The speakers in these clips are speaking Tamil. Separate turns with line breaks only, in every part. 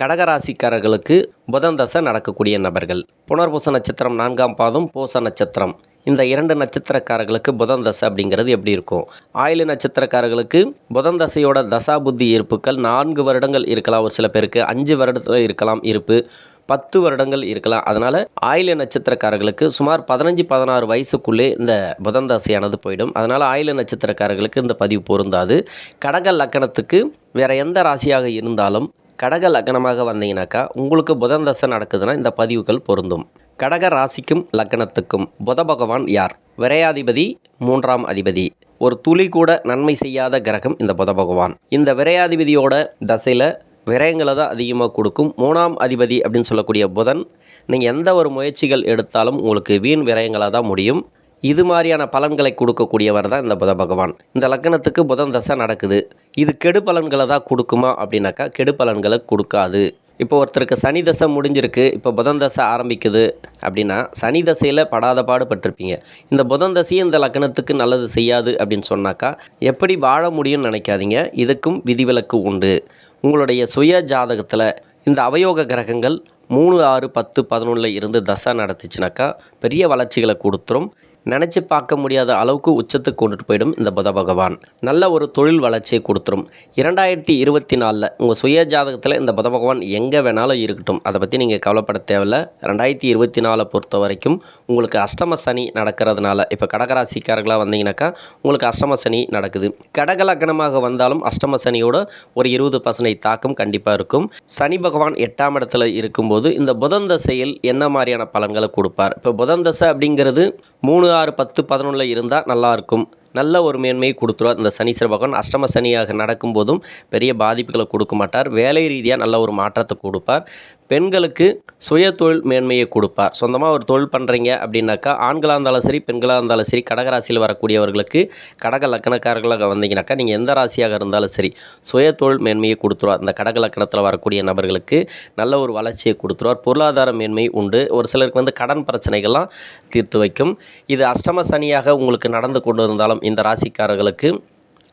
கடகராசிக்காரர்களுக்கு புதன் தசை நடக்கக்கூடிய நபர்கள். புனர்பூச நட்சத்திரம் நான்காம் பாதம் பூச நட்சத்திரம். இந்த இரண்டு நட்சத்திரக்காரர்களுக்கு புதன் தசை அப்படிங்கிறது எப்படி இருக்கும்? ஆயில நட்சத்திரக்காரர்களுக்கு புதன் தசையோட தசா புத்தி இருப்புக்கள் நான்கு வருடங்கள் இருக்கலாம். ஒரு சில பேருக்கு அஞ்சு வருடத்தில் இருக்கலாம். இருப்பு பத்து வருடங்கள் இருக்கலாம். அதனால் ஆயில நட்சத்திரக்காரர்களுக்கு சுமார் பதினஞ்சு பதினாறு வயசுக்குள்ளே இந்த புதன் தசையானது போயிடும். அதனால் ஆயில நட்சத்திரக்காரர்களுக்கு இந்த பதிவு பொருந்தாது. கடக லக்கணத்துக்கு வேறு எந்த ராசியாக இருந்தாலும் கடக லக்னமாக வந்தீங்கனாக்கா உங்களுக்கு புதன் தசை நடக்குதுன்னா இந்த பதிவுகள் பொருந்தும். கடக ராசிக்கும் லக்னத்துக்கும் புத பகவான் யார்? விரையாதிபதி மூன்றாம் அதிபதி. ஒரு துளி கூட நன்மை செய்யாத கிரகம் இந்த புத பகவான். இந்த விரையாதிபதியோட தசையில் விரயங்களை தான் அதிகமாக கொடுக்கும். மூணாம் அதிபதி அப்படின்னு சொல்லக்கூடிய புதன் நீங்கள் எந்த ஒரு முயற்சிகள் எடுத்தாலும் உங்களுக்கு வீண் விரயங்களாக தான் முடியும். இது மாதிரியான பலன்களை கொடுக்கக்கூடியவர் தான் இந்த புத பகவான். இந்த லக்னத்துக்கு புதன் தசை நடக்குது. இது கெடு பலன்களை தான் கொடுக்குமா அப்படின்னாக்கா கெடு பலன்களை கொடுக்காது. இப்போ ஒருத்தருக்கு சனி தசை முடிஞ்சிருக்கு இப்போ புதன் தசை ஆரம்பிக்குது அப்படின்னா சனி தசையில் படாத பாடுபட்டிருப்பீங்க. இந்த புதன் தசையும் இந்த லக்னத்துக்கு நல்லது செய்யாது அப்படின்னு சொன்னாக்கா எப்படி வாழ முடியும்னு நினைக்காதீங்க. இதுக்கும் விதிவிலக்கு உண்டு. உங்களுடைய சுய ஜாதகத்தில் இந்த அவயோக கிரகங்கள் மூணு ஆறு பத்து பதினொன்றில் இருந்து தசை நடத்துச்சுனாக்கா பெரிய வளர்ச்சிகளை கொடுத்துரும். நினச்சி பார்க்க முடியாத அளவுக்கு உச்சத்துக்கு கொண்டுட்டு போயிடும் இந்த புத பகவான். நல்ல ஒரு தொழில் வளர்ச்சியை கொடுத்துரும். இரண்டாயிரத்தி இருபத்தி நாலில் உங்கள் சுய ஜாதகத்தில் இந்த புத பகவான் எங்கே வேணாலும் இருக்கட்டும். அதை பற்றி நீங்கள் கவலைப்பட தேவையில்ல. ரெண்டாயிரத்தி இருபத்தி நாலை பொறுத்த வரைக்கும் உங்களுக்கு அஷ்டம சனி நடக்கிறதுனால இப்போ கடகராசிக்காரர்களாக வந்தீங்கன்னாக்கா உங்களுக்கு அஷ்டம சனி நடக்குது. கடக லக்னமாக வந்தாலும் அஷ்டம சனியோட ஒரு இருபது பர்சன்டேஜ் தாக்கம் கண்டிப்பாக இருக்கும். சனி பகவான் எட்டாம் இடத்துல இருக்கும்போது இந்த புதன் தசையில் என்ன மாதிரியான பலன்களை கொடுப்பார்? இப்போ புதன் தசை அப்படிங்கிறது மூணு ஆறு பத்து பதினொன்றில் இருந்தால் நல்லாயிருக்கும் நல்ல ஒரு மேன்மையை கொடுத்துருவார். இந்த சனீஸ்வர பகவான் அஷ்டம சனியாக நடக்கும்போதும் பெரிய பாதிப்புகளை கொடுக்க மாட்டார். வேலை ரீதியாக நல்ல ஒரு மாற்றத்தை கொடுப்பார். பெண்களுக்கு சுய தொழில் மேன்மையை கொடுப்பார். சொந்தமாக ஒரு தொழில் பண்ணுறீங்க அப்படின்னாக்கா ஆண்களாக இருந்தாலும் சரி பெண்களாக இருந்தாலும் சரி கடகராசியில் வரக்கூடியவர்களுக்கு கடக லக்கணக்காரர்களாக வந்தீங்கன்னாக்கா நீங்கள் எந்த ராசியாக இருந்தாலும் சரி சுய தொழில் மேன்மையை கொடுத்துருவார். இந்த கடக லக்கணத்தில் வரக்கூடிய நபர்களுக்கு நல்ல ஒரு வளர்ச்சியை கொடுத்துருவார். பொருளாதார மேன்மை உண்டு. ஒரு சிலருக்கு வந்து கடன் பிரச்சனைகள்லாம் தீர்த்து வைக்கும். இது அஷ்டம சனியாக உங்களுக்கு நடந்து கொண்டு இருந்தாலும் இந்த ராசிக்காரர்களுக்கு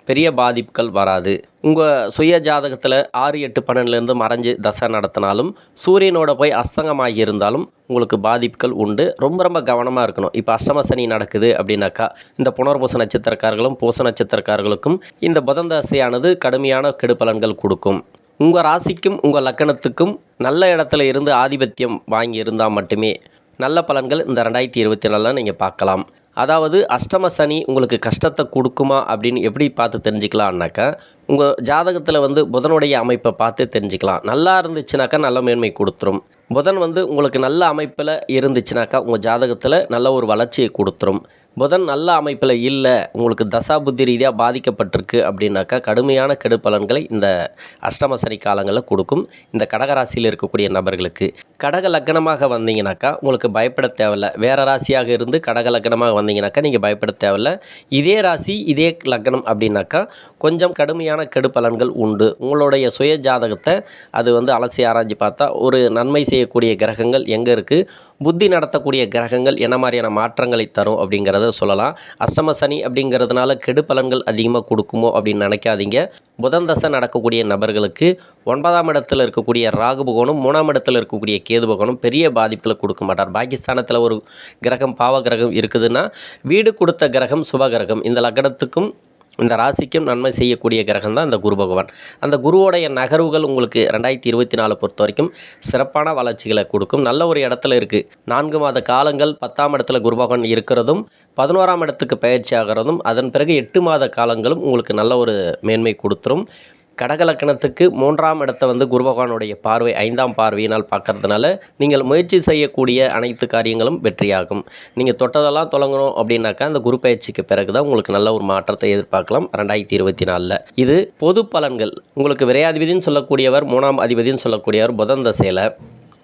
பெரிய பாதிப்புகள் வராது. உங்கள் சுய ஜாதகத்தில் ஆறு எட்டு பன்னெண்டுலேருந்து மறைஞ்சு தசை நடத்தினாலும் சூரியனோட போய் அஸ்தங்கமாகி இருந்தாலும் உங்களுக்கு பாதிப்புகள் உண்டு. ரொம்ப ரொம்ப கவனமாக இருக்கணும். இப்போ அஷ்டம சனி நடக்குது அப்படின்னாக்கா இந்த புனர்பூச நட்சத்திரக்காரர்களும் பூச நட்சத்திரக்காரர்களுக்கும் இந்த புதன் தசையானது கடுமையான கெடுபலன்கள் கொடுக்கும். உங்கள் ராசிக்கும் உங்கள் லக்கணத்துக்கும் நல்ல இடத்துல இருந்து ஆதிபத்தியம் வாங்கி இருந்தால் மட்டுமே நல்ல பலன்கள் இந்த ரெண்டாயிரத்தி இருபத்தி நாலில் நீங்கள் பார்க்கலாம். அதாவது அஷ்டம சனி உங்களுக்கு கஷ்டத்தை கொடுக்குமா அப்படின்னு எப்படி பார்த்து தெரிஞ்சுக்கலான்னாக்கா உங்கள் ஜாதகத்தில் வந்து புதனுடைய அமைப்பை பார்த்து தெரிஞ்சுக்கலாம். நல்லா இருந்துச்சுனாக்கா நல்ல மேன்மை கொடுத்துரும். புதன் வந்து உங்களுக்கு நல்ல அமைப்பில் இருந்துச்சுனாக்கா உங்கள் ஜாதகத்தில் நல்ல ஒரு வளர்ச்சியை கொடுத்துரும். புதன் நல்ல அமைப்பில் இல்லை உங்களுக்கு தசா புத்தி ரீதியாக பாதிக்கப்பட்டிருக்கு அப்படின்னாக்கா கடுமையான கெடு பலன்களை இந்த அஷ்டம சனி காலங்களில் கொடுக்கும் இந்த கடகராசியில் இருக்கக்கூடிய நபர்களுக்கு. கடக லக்னமாக வந்தீங்கனாக்கா உங்களுக்கு பயப்பட தேவையில்ல. வேறு ராசியாக இருந்து கடக லக்னமாக வந்தீங்கனாக்கா நீங்கள் பயப்பட தேவையில்ல. இதே ராசி இதே லக்னம் அப்படின்னாக்கா கொஞ்சம் கடுமையான கெடுப்பலன்கள் உண்டு. உங்களுடைய சுய ஜாதகத்தை அது வந்து அலசி ஆராய்ஞ்சு பார்த்தா ஒரு நன்மை செய்யக்கூடிய கிரகங்கள் எங்கே இருக்குது புத்தி நடத்தக்கூடிய கிரகங்கள் என்ன மாதிரியான மாற்றங்களை தரும் அப்படிங்கிறத சொல்லலாம். அஷ்டம சனி அப்படிங்கிறதுனால கெடு பலன்கள் அதிகமாக கொடுக்குமோ அப்படின்னு நினைக்காதீங்க. புதன் தசை நடக்கக்கூடிய நபர்களுக்கு ஒன்பதாம் இடத்தில் இருக்கக்கூடிய ராகு பகவனும் மூணாம் இடத்தில் இருக்கக்கூடிய கேது பகவனும் பெரிய பாதிப்புகளை கொடுக்க மாட்டார். பாகிஸ்தானத்தில் ஒரு கிரகம் பாவ கிரகம் இருக்குதுன்னா வீடு கொடுத்த கிரகம் சுப கிரகம். இந்த லக்னத்துக்கும் இந்த ராசிக்கும் நன்மை செய்யக்கூடிய கிரகம் தான் இந்த குரு பகவான். அந்த குருவோடைய நகர்வுகள் உங்களுக்கு ரெண்டாயிரத்தி இருபத்தி நாலு பொறுத்த வரைக்கும் சிறப்பான வளர்ச்சிகளை கொடுக்கும். நல்ல ஒரு இடத்துல இருக்குது நான்கு மாத காலங்கள் பத்தாம் இடத்துல குரு பகவான் இருக்கிறதும் பதினோராம் இடத்துக்கு பயிற்சி ஆகிறதும் அதன் பிறகு எட்டு மாத காலங்களும் உங்களுக்கு நல்ல ஒரு மேன்மை கொடுத்துரும். கடகலக்கணத்துக்கு மூன்றாம் இடத்தை வந்து குரு பகவானுடைய பார்வை ஐந்தாம் பார்வையினால் பார்க்கறதுனால நீங்கள் முயற்சி செய்யக்கூடிய அனைத்து காரியங்களும் வெற்றியாகும். நீங்கள் தொட்டதெல்லாம் தொடங்கணும் அப்படின்னாக்கா அந்த குரு பயிற்சிக்கு பிறகு தான் உங்களுக்கு நல்ல ஒரு மாற்றத்தை எதிர்பார்க்கலாம் ரெண்டாயிரத்தி இருபத்தி நாலில். இது பொது பலன்கள். உங்களுக்கு விரையாதிபதினு சொல்லக்கூடியவர் மூணாம் அதிபதினு சொல்லக்கூடியவர் புதன் தசையில்.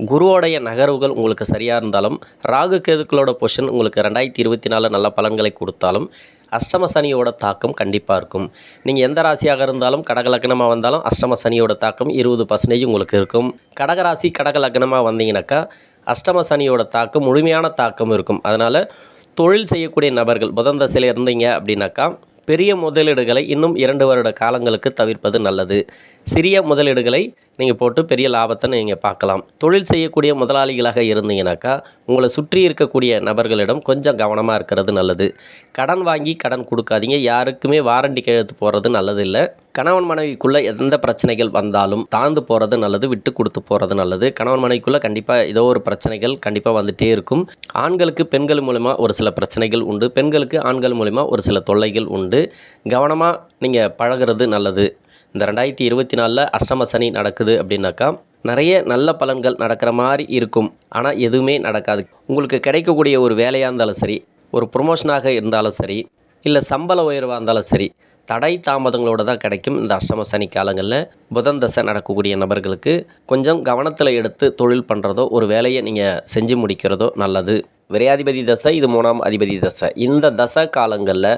குருவோடைய நகர்வுகள் உங்களுக்கு சரியாக இருந்தாலும் ராகு கேதுக்களோட பொஷன் உங்களுக்கு ரெண்டாயிரத்தி இருபத்தி நாலில் நல்ல பலன்களை கொடுத்தாலும் அஷ்டம சனியோட தாக்கம் கண்டிப்பாக இருக்கும். நீங்கள் எந்த ராசியாக இருந்தாலும் கடக லக்னமாக வந்தாலும் அஷ்டம சனியோட தாக்கம் இருபது பர்சன்டேஜ் உங்களுக்கு இருக்கும். கடகராசி கடக லக்னமாக வந்தீங்கன்னாக்கா அஷ்டம சனியோட தாக்கம் முழுமையான தாக்கம் இருக்கும். அதனால் தொழில் செய்யக்கூடிய நபர்கள் புதன் தசையில் இருந்தீங்க அப்படின்னாக்கா பெரிய முதலீடுகளை இன்னும் இரண்டு வருட காலங்களுக்கு தவிர்ப்பது நல்லது. சிறிய முதலீடுகளை நீங்கள் போட்டு பெரிய லாபத்தை நீங்கள் பார்க்கலாம். தொழில் செய்யக்கூடிய முதலாளிகளாக இருந்தீங்கனாக்கா உங்களை சுற்றி இருக்கக்கூடிய நபர்களிடம் கொஞ்சம் கவனமாக இருக்கிறது நல்லது. கடன் வாங்கி கடன் கொடுக்காதீங்க. யாருக்குமே வாரண்டி கையெழுத்து போகிறது நல்லதில்லை கணவன் மனைவிக்குள்ளே எந்த பிரச்சனைகள் வந்தாலும் தாழ்ந்து போகிறது நல்லது விட்டு கொடுத்து போகிறது நல்லது. கணவன் மனைவிக்குள்ளே கண்டிப்பாக ஏதோ ஒரு பிரச்சனைகள் கண்டிப்பாக வந்துகிட்டே இருக்கும். ஆண்களுக்கு பெண்கள் மூலிமா ஒரு சில பிரச்சனைகள் உண்டு. பெண்களுக்கு ஆண்கள் மூலிமா ஒரு சில தொல்லைகள் உண்டு. கவனமாக நீங்கள் பழகிறது நல்லது. இந்த ரெண்டாயிரத்தி இருபத்தி நாலில் அஷ்டம சனி நடக்குது அப்படின்னாக்கா நிறைய நல்ல பலன்கள் நடக்கிற மாதிரி இருக்கும். ஆனால் எதுவுமே நடக்காது. உங்களுக்கு கிடைக்கக்கூடிய ஒரு வேலையாக இருந்தாலும் சரி ஒரு ப்ரொமோஷனாக இருந்தாலும் சரி இல்லை சம்பள உயர்வாக இருந்தாலும் சரி தடை தாமதங்களோடு தான் கிடைக்கும் இந்த அஷ்டம சனி காலங்களில். புதன் தசை நடக்கக்கூடிய நபர்களுக்கு கொஞ்சம் கவனத்தில் எடுத்து தொழில் பண்ணுறதோ ஒரு வேலையை நீங்கள் செஞ்சு முடிக்கிறதோ நல்லது. விரையாதிபதி தசை இது மூணாம் அதிபதி தசை. இந்த தசை காலங்களில்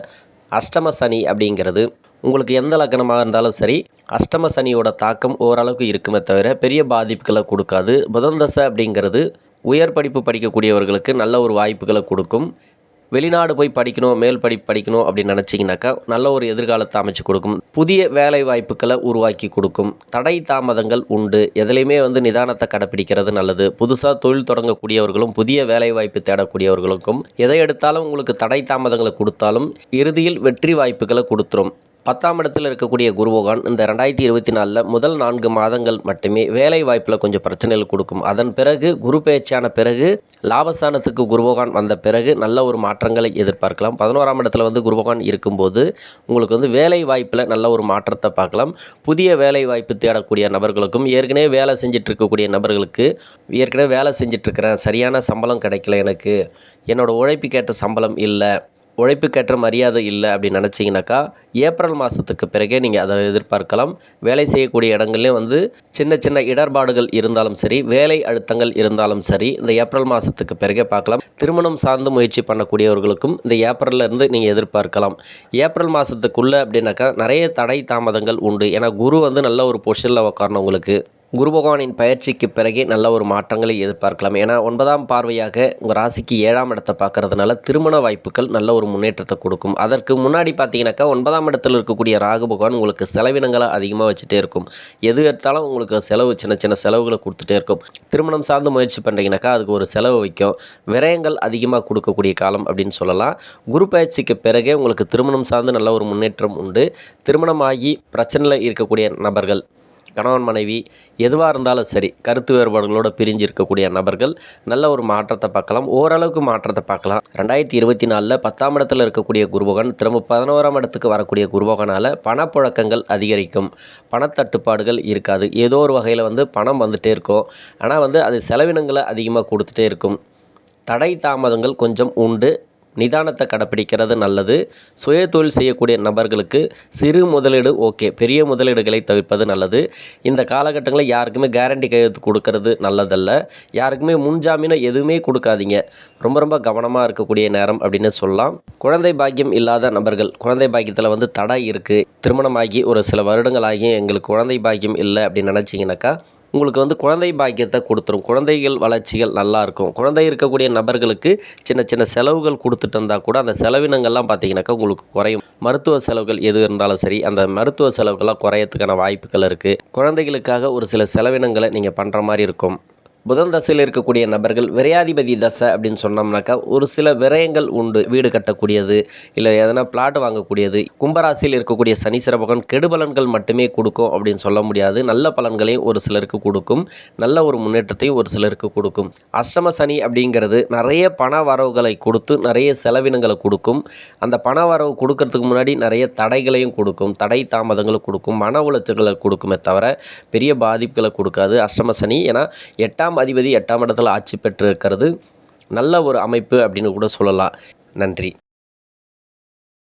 அஷ்டம சனி அப்படிங்கிறது உங்களுக்கு எந்த லக்னமாக இருந்தாலும் சரி அஷ்டம சனியோட தாக்கம் ஓரளவுக்கு இருக்குமே தவிர பெரிய பாதிப்புகளை கொடுக்காது. புதன் தசை அப்படிங்கிறது உயர் படிப்பு படிக்கக்கூடியவர்களுக்கு நல்ல ஒரு வாய்ப்புகளை கொடுக்கும். வெளிநாடு போய் படிக்கணும் மேல் படி படிக்கணும் அப்படின்னு நினச்சிங்கனாக்கா நல்ல ஒரு எதிர்காலத்தை அமைச்சு கொடுக்கும். புதிய வேலை வாய்ப்புகளை உருவாக்கி கொடுக்கும். தடை தாமதங்கள் உண்டு. எதுலேயுமே வந்து நிதானத்தை கடைப்பிடிக்கிறது நல்லது. புதுசாக தொழில் தொடங்கக்கூடியவர்களும் புதிய வேலை வாய்ப்பு தேடக்கூடியவர்களுக்கும் எதை எடுத்தாலும் உங்களுக்கு தடை தாமதங்களை கொடுத்தாலும் இறுதியில் வெற்றி வாய்ப்புகளை கொடுத்துரும். பத்தாம் இடத்தில் இருக்கக்கூடிய குருபகவான் இந்த ரெண்டாயிரத்தி இருபத்தி நாலில் முதல் நான்கு மாதங்கள் மட்டுமே வேலை வாய்ப்பில் கொஞ்சம் பிரச்சனைகள் கொடுக்கும். அதன் பிறகு குரு பேச்சான பிறகு லாபஸ்தானத்துக்கு குருபகவான் வந்த பிறகு நல்ல ஒரு மாற்றங்களை எதிர்பார்க்கலாம். பதினோராம் இடத்துல வந்து குருபகவான் இருக்கும்போது உங்களுக்கு வந்து வேலை வாய்ப்பில் நல்ல ஒரு மாற்றத்தை பார்க்கலாம். புதிய வேலை வாய்ப்பு தேடக்கூடிய நபர்களுக்கும் ஏற்கனவே வேலை செஞ்சுட்டு இருக்கக்கூடிய நபர்களுக்கு ஏற்கனவே வேலை செஞ்சிட்ருக்கிறேன் சரியான சம்பளம் கிடைக்கல எனக்கு. என்னோடய உழைப்புக்கேற்ற சம்பளம் இல்லை. உழைப்புக்கேற்ற மரியாதை இல்லை அப்படின்னு நினச்சிங்கனாக்கா ஏப்ரல் மாதத்துக்கு பிறகே நீங்கள் அதை எதிர்பார்க்கலாம். வேலை செய்யக்கூடிய இடங்கள்லேயும் வந்து சின்ன சின்ன இடர்பாடுகள் இருந்தாலும் சரி வேலை அழுத்தங்கள் இருந்தாலும் சரி இந்த ஏப்ரல் மாதத்துக்கு பிறகே பார்க்கலாம். திருமணம் சார்ந்து முயற்சி பண்ணக்கூடியவர்களுக்கும் இந்த ஏப்ரலில் இருந்து நீங்கள் எதிர்பார்க்கலாம். ஏப்ரல் மாதத்துக்குள்ளே அப்படின்னாக்கா நிறைய தடை தாமதங்கள் உண்டு. ஏன்னா குரு வந்து நல்ல ஒரு பொசிஷனில் உட்காரணும் உங்களுக்கு. குரு பகவானின் பயிற்சிக்கு பிறகே நல்ல ஒரு மாற்றங்களை எதிர்பார்க்கலாம். ஏன்னா ஒன்பதாம் பார்வையாக உங்கள் ராசிக்கு ஏழாம் இடத்தை பார்க்கறதுனால திருமண வாய்ப்புகள் நல்ல ஒரு முன்னேற்றத்தை கொடுக்கும். அதற்கு முன்னாடி பார்த்தீங்கன்னாக்கா ஒன்பதாம் இடத்தில் இருக்கக்கூடிய ராகு பகவான் உங்களுக்கு செலவினங்களை அதிகமாக வச்சுட்டே இருக்கும். எது எடுத்தாலும் உங்களுக்கு செலவு சின்ன சின்ன செலவுகளை கொடுத்துட்டே இருக்கும். திருமணம் சார்ந்து முயற்சி பண்ணுறீங்கனாக்கா அதுக்கு ஒரு செலவு வைக்கும். விரயங்கள் அதிகமாக கொடுக்கக்கூடிய காலம் அப்படின்னு சொல்லலாம். குரு பயிற்சிக்கு பிறகே உங்களுக்கு திருமணம் சார்ந்து நல்ல ஒரு முன்னேற்றம் உண்டு. திருமணமாகி பிரச்சனையில் இருக்கக்கூடிய நபர்கள் கணவன் மனைவி எதுவாக இருந்தாலும் சரி கருத்து வேறுபாடுகளோடு பிரிஞ்சு இருக்கக்கூடிய நபர்கள் நல்ல ஒரு மாற்றத்தை பார்க்கலாம். ஓரளவுக்கு மாற்றத்தை பார்க்கலாம். ரெண்டாயிரத்தி இருபத்தி நாலில் பத்தாம் இடத்துல இருக்கக்கூடிய குருபகன் திரும்ப பதினோராம் இடத்துக்கு வரக்கூடிய குருபகனால் பணப்புழக்கங்கள் அதிகரிக்கும். பணத்தட்டுப்பாடுகள் இருக்காது. ஏதோ ஒரு வகையில் வந்து பணம் வந்துகிட்டே இருக்கும். ஆனால் வந்து அது செலவினங்களை அதிகமாக கொடுத்துட்டே இருக்கும். தடை தாமதங்கள் கொஞ்சம் உண்டு. நிதானத்தை கடைப்பிடிக்கிறது நல்லது. சுய தொழில் செய்யக்கூடிய நபர்களுக்கு சிறு முதலீடு ஓகே. பெரிய முதலீடுகளை தவிர்ப்பது நல்லது. இந்த காலகட்டங்களில் யாருக்குமே கேரண்டி கையெழுத்து கொடுக்கறது நல்லதல்ல. யாருக்குமே முன்ஜாமீனை எதுவுமே கொடுக்காதீங்க. ரொம்ப ரொம்ப கவனமாக இருக்கக்கூடிய நேரம் அப்படின்னு சொல்லலாம். குழந்தை பாக்கியம் இல்லாத நபர்கள் குழந்தை பாக்கியத்தில் வந்து தடை இருக்குது திருமணமாகி ஒரு சில வருடங்கள் ஆகி எங்களுக்கு குழந்தை பாக்கியம் இல்லை அப்படின்னு நினச்சிங்கனாக்கா உங்களுக்கு வந்து குழந்தை பாக்கியத்தை கொடுத்துரும். குழந்தைகள் வளர்ச்சிகள் நல்லாயிருக்கும் குழந்தை இருக்கக்கூடிய நபர்களுக்கு சின்ன சின்ன செலவுகள் கொடுத்துட்டு இருந்தால் கூட அந்த செலவினங்கள்லாம் பார்த்தீங்கன்னாக்கா உங்களுக்கு குறையும். மருத்துவ செலவுகள் எது இருந்தாலும் சரி அந்த மருத்துவ செலவுகள்லாம் குறையறதுக்கான வாய்ப்புகள் இருக்குது குழந்தைகளுக்காக ஒரு சில செலவினங்களை நீங்கள் பண்ணுற மாதிரி இருக்கும். புதன் தசையில் இருக்கக்கூடிய நபர்கள் விரையாதிபதி தசை அப்படின்னு சொன்னோம்னாக்கா ஒரு சில விரயங்கள் உண்டு. வீடு கட்டக்கூடியது இல்லை எதனா பிளாட் வாங்கக்கூடியது. கும்பராசியில் இருக்கக்கூடிய சனி பகவான் கெடுபலன்கள் மட்டுமே கொடுக்கும் அப்படின்னு சொல்ல முடியாது. நல்ல பலன்களையும் ஒரு சிலருக்கு கொடுக்கும். நல்ல ஒரு முன்னேற்றத்தையும் ஒரு சிலருக்கு கொடுக்கும். அஷ்டம சனி அப்படிங்கிறது நிறைய பண வரவுகளை கொடுத்து நிறைய செலவினங்களை கொடுக்கும். அந்த பண வரவு கொடுக்கறதுக்கு முன்னாடி நிறைய தடைகளையும் கொடுக்கும். தடை தாமதங்களை கொடுக்கும். மன உளைச்சல்களை கொடுக்குமே தவிர பெரிய பாதிப்புகளை கொடுக்காது அஷ்டம சனி. ஏன்னா எட்டாம் எட்டாம் அதிபதி எட்டாம் இடத்துல ஆட்சி பெற்றிருக்கிறது. நல்ல ஒரு அமைப்பு அப்படின்னு கூட சொல்லலாம். நன்றி.